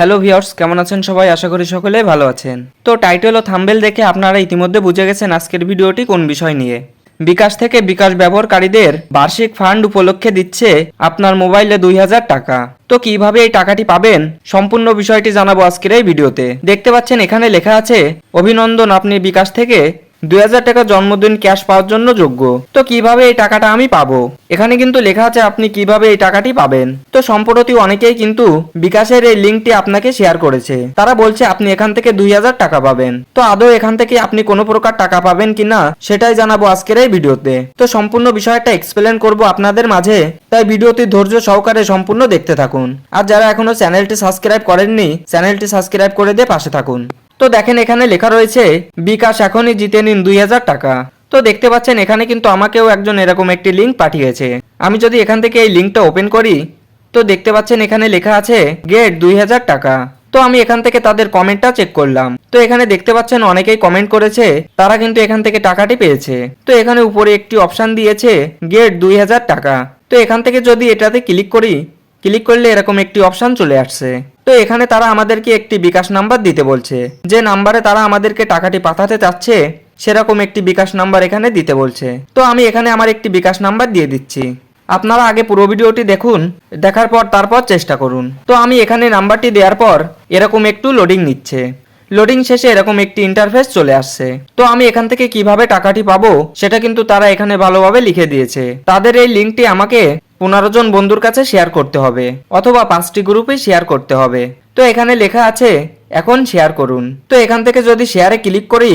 Hello viewers কেমন আছেন সবাই? আশা করি সকলে ভালো আছেন। তো টাইটেল ও থাম্বেল দেখে আপনারা ইতিমধ্যে বুঝে গেছেন আজকের ভিডিওটি কোন বিষয় নিয়ে। বিকাশ থেকে বিকাশ ব্যবহারকারীদের বার্ষিক ফান্ড উপলক্ষে দিচ্ছে আপনার মোবাইলে দুই হাজার টাকা। তো কীভাবে এই টাকাটি পাবেন? সম্পূর্ণ বিষয়টি জানাব আজকের এই ভিডিওতে। দেখতে পাচ্ছেন, এখানে লেখা আছে, অভিনন্দন, আপনি বিকাশ থেকে দুই হাজার টাকা জন্মদিন ক্যাশ পাওয়ার জন্য যোগ্য। তো কীভাবে এই টাকাটা আমি পাবো? এখানে কিন্তু লেখা আছে আপনি কীভাবে এই টাকাটি পাবেন। তো সম্প্রতি অনেকেই কিন্তু বিকাশের এই লিঙ্কটি আপনাকে শেয়ার করেছে। তারা বলছে, আপনি এখান থেকে দুই হাজার টাকা পাবেন। তো আদৌ এখান থেকে আপনি কোনো প্রকার টাকা পাবেন কিনা, সেটাই জানাব আজকের এই ভিডিওতে। তো সম্পূর্ণ বিষয়টা এক্সপ্লেন করব আপনাদের মাঝে। তাই ভিডিওটি ধৈর্য সহকারে সম্পূর্ণ দেখতে থাকুন। আর যারা এখনও চ্যানেলটি সাবস্ক্রাইব করেননি, চ্যানেলটি সাবস্ক্রাইব করে দিয়ে পাশে থাকুন। তো দেখেন এখানে লেখা রয়েছে, বিকাশ এখনই জিতে নিন দুই হাজার টাকা। তো দেখতে পাচ্ছেন এখানে কিন্তু আমাকেও একজন এরকম একটি লিঙ্ক পাঠিয়েছে। আমি যদি এখান থেকে এই লিঙ্কটা ওপেন করি, তো দেখতে পাচ্ছেন এখানে লেখা আছে গেট দুই হাজার টাকা। তো আমি এখান থেকে তাদের কমেন্টটা চেক করলাম। তো এখানে দেখতে পাচ্ছেন অনেকেই কমেন্ট করেছে, তারা কিন্তু এখান থেকে টাকাটি পেয়েছে। তো এখানে উপরে একটি অপশন দিয়েছে গেট দুই হাজার টাকা। তো এখান থেকে যদি এটাতে ক্লিক করি ক্লিক করলে এরকম একটি অপশন চলে আসছে। তো এখানে তারা আমাদেরকে একটি বিকাশ নাম্বার দিতে বলছে। যে নাম্বারে তারা আমাদেরকে টাকাটি পাঠাতে চাচ্ছে, সেরকম একটি বিকাশ নাম্বার এখানে দিতে বলছে। তো আমি এখানে আমার একটি বিকাশ নাম্বার দিয়ে দিচ্ছি। আপনারা আগে পুরো ভিডিওটি দেখুন, দেখার পর তারপর চেষ্টা করুন। তো আমি এখানে নাম্বারটি দেওয়ার পর এরকম একটু লোডিং নিচ্ছে। লোডিং শেষে এরকম একটি ইন্টারফেস চলে আসছে। তো আমি এখান থেকে কীভাবে টাকাটি পাবো, সেটা কিন্তু তারা এখানে ভালোভাবে লিখে দিয়েছে। তাদের এই লিঙ্কটি আমাকে পনেরো জন বন্ধুর কাছে শেয়ার করতে হবে, অথবা পাঁচটি গ্রুপে শেয়ার করতে হবে। তো এখানে লেখা আছে, এখন শেয়ার করুন। তো এখান থেকে যদি শেয়ারে ক্লিক করি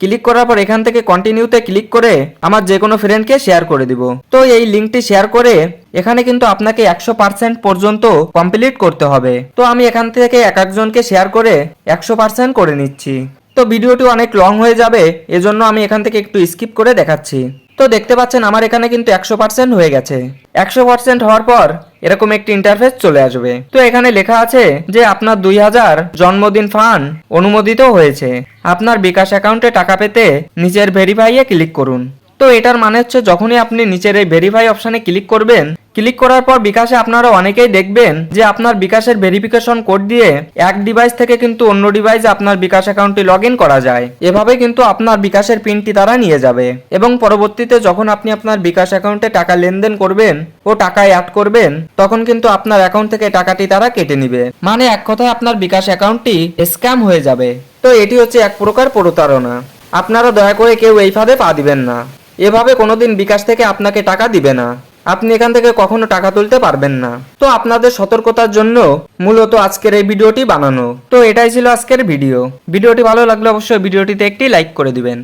ক্লিক করার পর এখান থেকে কন্টিনিউতে ক্লিক করে আমার যে কোনো ফ্রেন্ডকে শেয়ার করে দিব। তো এই লিঙ্কটি শেয়ার করে এখানে কিন্তু আপনাকে একশো পার্সেন্ট পর্যন্ত কমপ্লিট করতে হবে। তো আমি এখান থেকে এক একজনকে শেয়ার করে একশো পার্সেন্ট করে নিচ্ছি। তো ভিডিওটি অনেক লং হয়ে যাবে, এজন্য আমি এখান থেকে একটু স্কিপ করে দেখাচ্ছি। তো দেখতে পাচ্ছেন আমার এখানে কিন্তু একশো পার্সেন্ট হয়ে গেছে। একশো পার্সেন্ট হওয়ার পর এরকম একটি ইন্টারফেস চলে আসবে। তো এখানে লেখা আছে যে আপনার দুই হাজার জন্মদিন ফান্ড অনুমোদিত হয়েছে। আপনার বিকাশ অ্যাকাউন্টে টাকা পেতে নিচের ভেরিফাইয়ে ক্লিক করুন। তো এটার মানে হচ্ছে যখনই আপনি নিচের এই ভেরিফাই অপশানে ক্লিক করবেন ক্লিক করার পর বিকাশে আপনারা অনেকেই দেখবেন যে আপনার বিকাশের ভেরিফিকেশন কোড দিয়ে এক ডিভাইস থেকে কিন্তু অন্য ডিভাইসে আপনার বিকাশ অ্যাকাউন্টটি লগ করা যায়। এভাবে কিন্তু আপনার বিকাশের পিনটি তারা নিয়ে যাবে এবং পরবর্তীতে যখন আপনি আপনার বিকাশ অ্যাকাউন্টে টাকা লেনদেন করবেন ও টাকা অ্যাড করবেন, তখন কিন্তু আপনার অ্যাকাউন্ট থেকে টাকাটি তারা কেটে নিবে। মানে এক কথায় আপনার বিকাশ অ্যাকাউন্টটি স্ক্যাম হয়ে যাবে। তো এটি হচ্ছে এক প্রকার প্রতারণা। আপনারা দয়া করে কেউ এই ফাঁদে পা দিবেন না। এভাবে কোনোদিন বিকাশ থেকে আপনাকে টাকা দিবে না। আপনি এখান থেকে কখনো টাকা তুলতে পারবেন না। তো আপনাদের সতর্কতার জন্য মূলত আজকের এই ভিডিওটি বানানো। তো এটাই ছিল আজকের ভিডিও। ভিডিওটি ভালো লাগলে অবশ্যই ভিডিওটিতে একটি লাইক করে দিবেন।